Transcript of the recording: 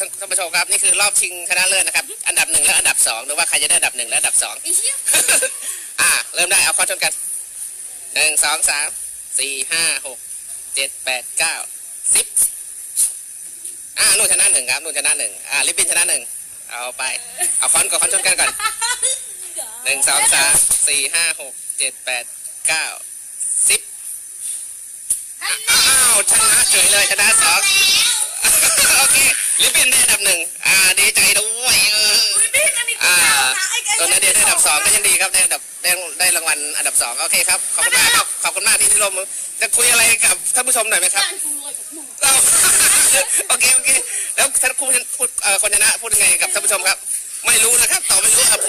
ครับท่านผู้ชมครับนี่คือรอบชิงชนะเลิศนะครับ อันดับหนึ่งและอันดับสองหรือว่าใครจะได้อันดับหนึ่งและอันดับสองไอ้เหี้ยอ่า เริ่มได้เอาข้อชนกันหนึ่งสองสามสี่ห้าหกเจ็ดแปดเก้าสิบอ่านุ่นชนะหนึ่งครับนุ่นชนะหนึ่งอ่าลิปปินชนะหนึ่งเอาไป เอาค้อนกับค้อนชนกันก่อนหนึ่งสองสามสี่ห้าหกเจ็ดแปดเก้าสิบอ้าวชนะเฉยเลยชนะสอง โอเคลิปปินได้อันดับหนึ่งอ่าดีใจด้วยเออ อุ้ยพี่อันนี้กู อ่า เดา นะไอ้ไอ้ตัวนาเดียได้อันดับสองก็ยังดีครับได้อันดับได้ได้รางวัลอันดับสองโอเคครับขอบคุณมากครับขอบคุณมากที่ที่ลมจะคุยอะไรกับท่านผู้ชมหน่อยไหมครับการกูรวยกับมึงเอาโอเคโอเคแล้วท่านผู้พูดเอ่อคนชนะพูดยังไงกับท่านผู้ชมครับ ไม่รู้นะครับตอบไม่รู้ครับ